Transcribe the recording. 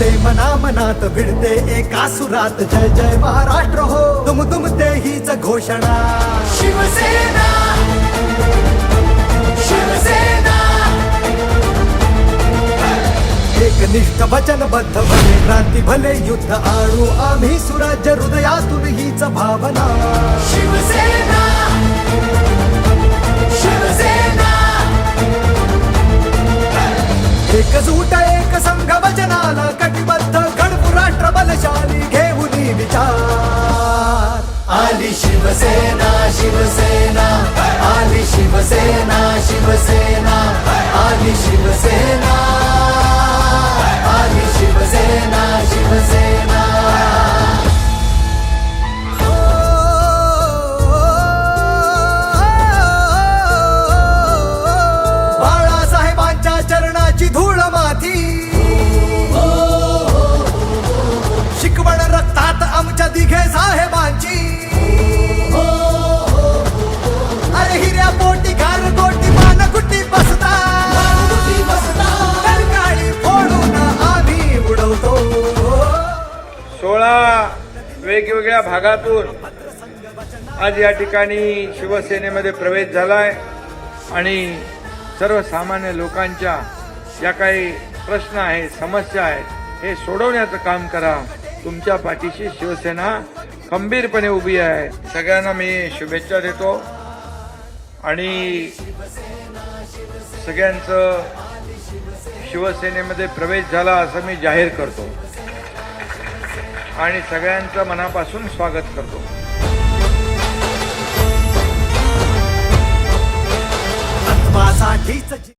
ते मना मनात भिडते एका सुरात. जय जय महाराष्ट्र हो. तुम तुम ते हीच घोषणा. शिवसेना शिवसेना. एकनिष्ठ वचनबद्ध भले क्रांती भले युद्ध आणू आम्ही सुराज्य हृदयातून हीच भावना. शिवसेना शिवसेना. एकजूट एक संघ वचनाला शिवसेना शिवसेना आली शिवसेना शिवसेना वेगवेगळ्या भागातून आज या ठिकाणी शिवसेनेमध्ये प्रवेश झाला आहे आणि सर्वसामान्य लोकांच्या ज्या काही प्रश्न आहेत समस्या आहेत हे सोडवण्याचं काम करा. तुमच्या पाठीशी शिवसेना खंबीरपणे उभी आहे. सगळ्यांना मी शुभेच्छा देतो. आणि सगळ्यांचं शिवसेनेमध्ये प्रवेश झाला असं मी जाहीर करतो. आणि सगळ्यांचं मनापासून स्वागत करतो.